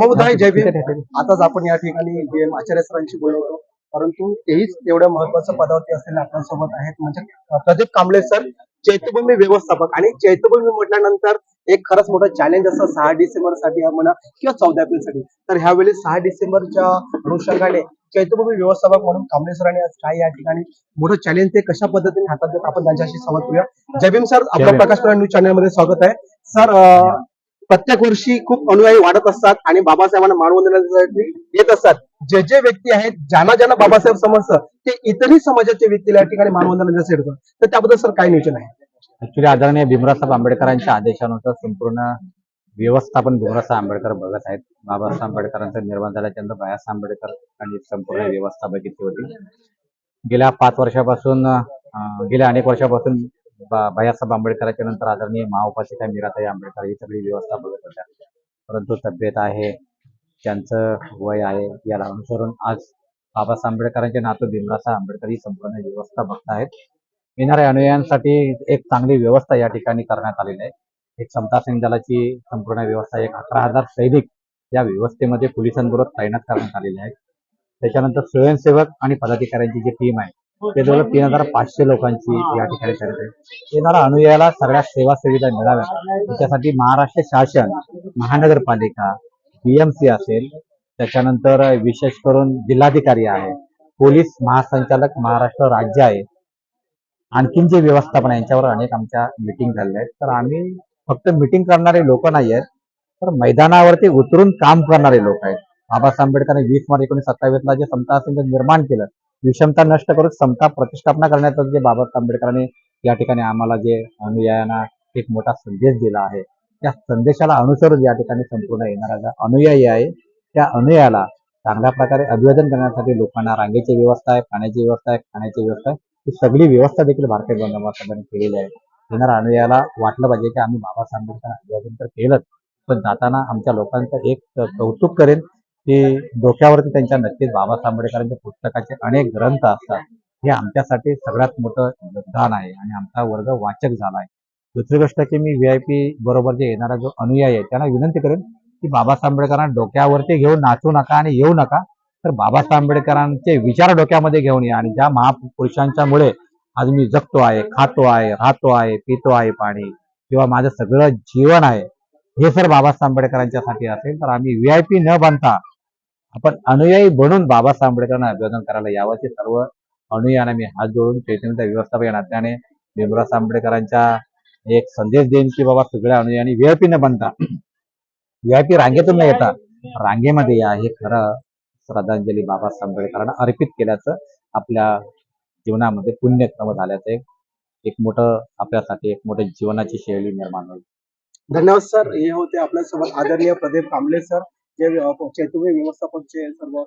नमोद आहे जय भीम. आताच आपण या ठिकाणी जे आचार्य सरांशी बोलवतो परंतु तेहीच तेवढ्या महत्त्वाच्या पदावरती असलेले आपल्यासोबत आहेत. म्हणजे प्रदीप कांबळे सर चैत्यभूमी व्यवस्थापक. आणि चैत्यभूमी म्हटल्यानंतर एक खरंच मोठं चॅलेंज असं सहा डिसेंबरसाठी म्हणा किंवा चौदा एप्रिलसाठी तर ह्यावेळी सहा डिसेंबरच्या अनुषंगाने चैत्यभूमी व्यवस्थापक म्हणून कांबळे सरांनी आज काय या ठिकाणी मोठं चॅलेंज ते कशा पद्धतीने हातात घेत आपण त्यांच्याशी संवाद करूया. जय भीम सर आपलं भीम. प्रकाश न्यूज चॅनलमध्ये स्वागत आहे. सर प्रत्येक वर्षी खूप अनुयायी वाढत असतात आणि बाबासाहेबांना मानवंदनासाठी येत असतात. जे जे व्यक्ती आहेत ज्यांना ज्यांना बाबासाहेब समजतं ते इतरही समाजाच्या व्यक्तीला या ठिकाणी मानवंदनासाठी येतात. तर त्याबद्दल सर काय नियोजन आहे? ऍक्च्युली आदरणीय भीमरावसाहेब आंबेडकरांच्या आदेशानुसार संपूर्ण व्यवस्थापन भीमरावसाहेब आंबेडकर बघत आहेत. बाबासाहेब आंबेडकरांचं निर्माण झाल्याच्यानंतर बाळासाहेब आंबेडकर आणि संपूर्ण व्यवस्था बघितली होती. गेल्या पाच वर्षापासून गेल्या अनेक वर्षापासून बा- आंबेडकरांच्या नंतर आदरणीय महाउपासिका मीराताई आंबेडकर ही सगळी व्यवस्था बघत होत्या. परंतु तब्येत आहे त्यांचं वय आहे याला अनुसरून आज बाबासाहेब आंबेडकरांचे नातू भीमरावसाहेब आंबेडकर ही संपूर्ण व्यवस्था बघतायत येणाऱ्या अनुयायांसाठी एक चांगली व्यवस्था या ठिकाणी करण्यात आलेली आहे. एक समता सैनिक दलाची संपूर्ण व्यवस्था एक अकरा हजार सैनिक या व्यवस्थेमध्ये पोलिसांबरोबर तैनात करण्यात आलेले आहेत. त्याच्यानंतर स्वयंसेवक आणि पदाधिकाऱ्यांची जी टीम आहे ते जवळ तीन हजार पाचशे लोकांची या ठिकाणी तैनात आहे. येणाऱ्या अनुयायाला सगळ्या सेवा सुविधा मिळाव्या त्याच्यासाठी महाराष्ट्र शासन महानगरपालिका बीएमसी असेल. त्याच्यानंतर विशेष करून जिल्हाधिकारी आहे. पोलीस महासंचालक महाराष्ट्र राज्य आहे. आणखीन जे व्यवस्थापन यांच्यावर अनेक आमच्या मिटिंग झालेल्या आहेत. तर आम्ही फक्त मिटिंग करणारे लोक नाही आहेत तर मैदानावरती उतरून काम करणारे लोक आहेत. बाबासाहेब आंबेडकरांनी वीस मार्च एकोणीशे सत्तावीसला जे समता संघ निर्माण केलं. विषमता नष्ट करून समता प्रतिष्ठापना करण्याचं जे बाबासाहेब आंबेडकरांनी या ठिकाणी आम्हाला जे अनुयायांना एक मोठा संदेश दिला आहे त्या संदेशाला अनुसरून या ठिकाणी संपूर्ण येणारा जो अनुयायी आहे त्या अनुयायाला चांगल्या प्रकारे अभिवादन करण्यासाठी लोकांना रांगेची व्यवस्था आहे पाण्याची व्यवस्था आहे खाण्याची व्यवस्था आहे ही सगळी व्यवस्था देखील भारतीय जनता केलेली आहे. येणाऱ्या अनुयायाला वाटलं पाहिजे की आम्ही बाबासाहेब आंबेडकर अभिवादन तर केलंच पण जाताना आमच्या लोकांचं एक कौतुक करेन की डोक्यावरती त्यांच्या नक्कीच बाबासाहेब आंबेडकरांच्या पुस्तकाचे अनेक ग्रंथ असतात. हे आमच्यासाठी सगळ्यात मोठं योगदान आहे आणि आमचा वर्ग वाचक झाला आहे दुसरी गोष्ट की मी व्ही आय पी बरोबर जे येणारा जो अनुयायी आहे त्यांना विनंती करेन की बाबासाहेब आंबेडकरांना डोक्यावरती घेऊन नाचू नका आणि येऊ नका. तर बाबासाहेब आंबेडकरांचे विचार डोक्यामध्ये घेऊन या आणि ज्या महापुरुषांच्या मुळे आज मी जगतो आहे खातो आहे राहतो आहे पितो आहे पाणी किंवा माझं सगळं जीवन आहे हे जर बाबासाहेब आंबेडकरांच्यासाठी असेल तर आम्ही व्ही आय पी न बांधता आपण अनुयायी बनून बाबासाहेब आंबेडकरांना अभिवादन करायला यावं. सर्व अनुयायांना मी हात जोडून चैतन्य व्यवस्थापन या नात्याने भीमराव आंबेडकरांचा एक संदेश देईन की बाबा सगळ्या अनुयायांनी व्हीआयपी न बनता व्हीआयपी रांगेतून न येता रांगेमध्ये या हे खरं श्रद्धांजली बाबासाहेब आंबेडकरांना अर्पित केल्याचं आपल्या जीवनामध्ये पुण्यक्रम झाल्याचं एक एक मोठं आपल्यासाठी एक मोठं जीवनाची शैली निर्माण होईल. धन्यवाद सर. हे होते आपल्यासोबत आदरणीय प्रदीप कांबळे सर. जे अं, व्यवस्थापनचे सर्व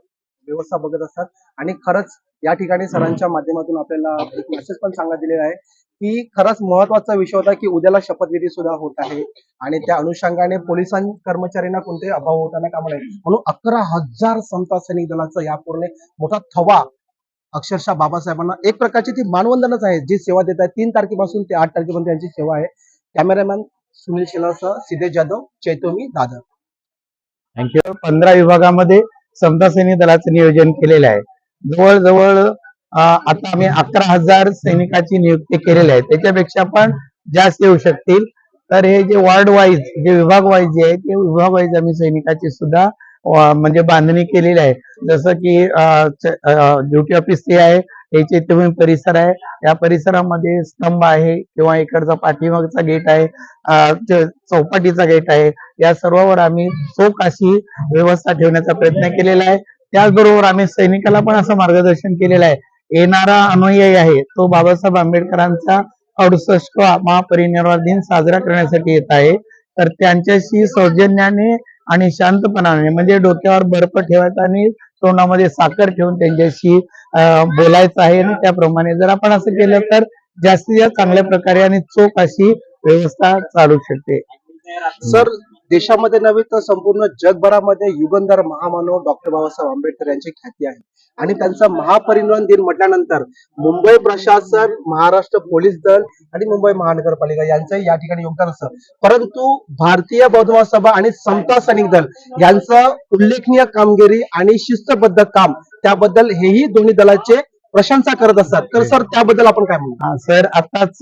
व्यवस्था बघत असतात. आणि खरंच या ठिकाणी सरांच्या माध्यमातून आपल्याला एक मेसेज पण सांगण्यात दिलेला आहे की खरंच महत्त्वाचा विषय होता की उद्याला शपथविधी सुद्धा होत आहे. आणि त्या अनुषंगाने पोलिसां कर्मचाऱ्यांना कोणतेही अभाव होताना कामा नये. म्हणून अकरा हजार समता सैनिक दलाचा या पूर्ण मोठा थवा अक्षरशः बाबासाहेबांना. एक प्रकारची ती मानवंदनच आहे. जी सेवा देत आहे तीन तारखेपासून ते आठ तारखेपर्यंत त्यांची सेवा आहे. कॅमेरामॅन सुनील शिलासह सिद्धेश जाधव चैतोमी दादर. थँक्यू पंधरा विभागामध्ये समता सैनिक दलाचं नियोजन केलेलं आहे. जवळजवळ आता आम्ही अकरा हजार सैनिकाची नियुक्ती केलेली आहे. त्याच्यापेक्षा पण जास्त येऊ शकतील. तर हे जे वॉर्ड वाईज जे विभाग वाईज जे आहे ते विभाग वाईज आम्ही सैनिकाची सुद्धा म्हणजे बांधणी केलेली आहे. जसं की ड्युटी ऑफिस ते आहे. हे चैत्यभूमी परिसर आहे. या परिसरामध्ये स्तंभ आहे किंवा इकडचा पाठीमागचा गेट आहे चौपाटीचा गेट आहे. या सर्वावर आम्ही चोख अशी व्यवस्था ठेवण्याचा प्रयत्न केलेला आहे. त्याचबरोबर आम्ही सैनिकाला पण असं मार्गदर्शन केलेलं आहे. येणारा अनुयायी आहे तो बाबासाहेब आंबेडकरांचा अडुसष्टवा महापरिनिर्वाण दिन साजरा करण्यासाठी येत आहे. तर त्यांच्याशी सौजन्याने आणि शांतपणाने म्हणजे डोक्यावर बर्फ ठेवायचा आणि तोंडामध्ये साखर ठेवून त्यांच्याशी बोलायचं आहे. आणि त्याप्रमाणे जर आपण असं केलं तर जास्तीत जास्त चांगल्या प्रकारे आणि चोख अशी व्यवस्था चालू शकते. सर देशामध्ये नव्हे तर संपूर्ण जगभरामध्ये युगंधर महामानव डॉक्टर बाबासाहेब आंबेडकर यांची ख्याती आहे. आणि त्यांचा महापरिनिर्वाण दिन म्हटल्यानंतर मुंबई प्रशासन महाराष्ट्र पोलीस दल आणि मुंबई महानगरपालिका यांचं या ठिकाणी योगदान असतं. परंतु भारतीय बौद्ध सभा आणि समता सैनिक दल यांचं उल्लेखनीय कामगिरी आणि शिस्तबद्ध काम त्याबद्दल हेही दोन्ही दलाचे प्रशंसा करत असतात. तर सर त्याबद्दल आपण काय म्हणतो हा, सर आताच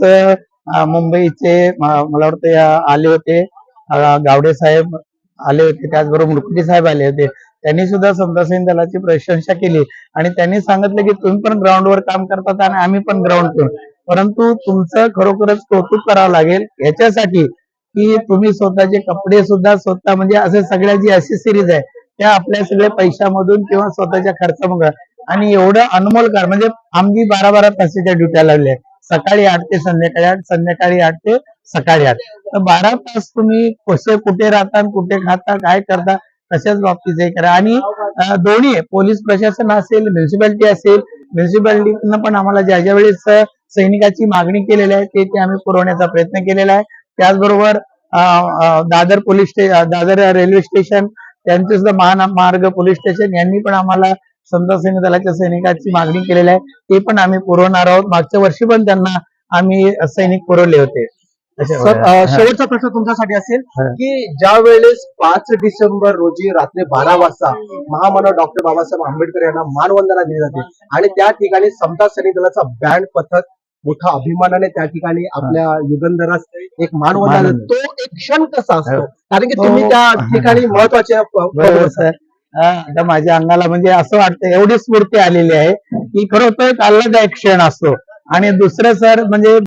मुंबईचे मला वाटतं आले होते. गावडे साहेब आले होते त्याचबरोबर मुकुटी साहेब आले होते. त्यांनी सुद्धा समता दलाची प्रशंसा केली. आणि त्यांनी सांगितलं की तुम्ही पण ग्राउंडवर काम करतात आणि आम्ही पण ग्राउंड परंतु तुमचं खरोखरच कौतुक करावं लागेल याच्यासाठी की तुम्ही स्वतःचे कपडे सुद्धा स्वतः म्हणजे असे सगळ्या जी असेसरीज आहे त्या आपल्या सगळ्या पैशामधून किंवा स्वतःच्या खर्चामधून. आणि एवढं अनमोल कार म्हणजे आम्ही बारा बारा तासाच्या ड्युट्या लावल्या सकाळी आठ ते संध्याकाळी आठ संध्याकाळी आठ ते सकाळी आठ. तर बारा तास तुम्ही कसे कुठे राहता आणि कुठे खाता काय करता तशाच बाबतीत हे करा. आणि दोन्ही आहे. पोलीस प्रशासन असेल म्युन्सिपॅलिटी असेल म्युन्सिपॅलिटीनं पण आम्हाला ज्या ज्या वेळेस सैनिकाची मागणी केलेली आहे ते ते आम्ही पुरवण्याचा प्रयत्न केलेला आहे. त्याचबरोबर Dadar police station Dadar railway station त्यांचे सुद्धा महामार्ग पोलीस स्टेशन यांनी पण आम्हाला समजा सैनिक दलाच्या सैनिकाची मागणी केलेली आहे ते पण आम्ही पुरवणार आहोत मागच्या वर्षी पण त्यांना आम्ही सैनिक पुरवले होते हा. शेवटचा प्रश्न तुमच्यासाठी असेल हा. की ज्या वेळेस पाच डिसेंबर रोजी रात्री बारा वाजता महामानव डॉक्टर बाबासाहेब आंबेडकर यांना मानवंदना दिली जाते आणि त्या ठिकाणी समता सैनिक दलाचा बँड पथक मोठ्या अभिमानाने त्या ठिकाणी आपल्या युगंधरास एक मानवंदना. तो एक क्षण कसा असतो हो. कारण की हो. तुम्ही त्या ठिकाणी महत्त्वाचे हा, आता माझ्या अंगाला म्हणजे असं वाटतं एवढी स्फूर्ती आलेली आहे. की खरोखर एक आल्हादायक क्षण असतो. आणि दुसरं सर म्हणजे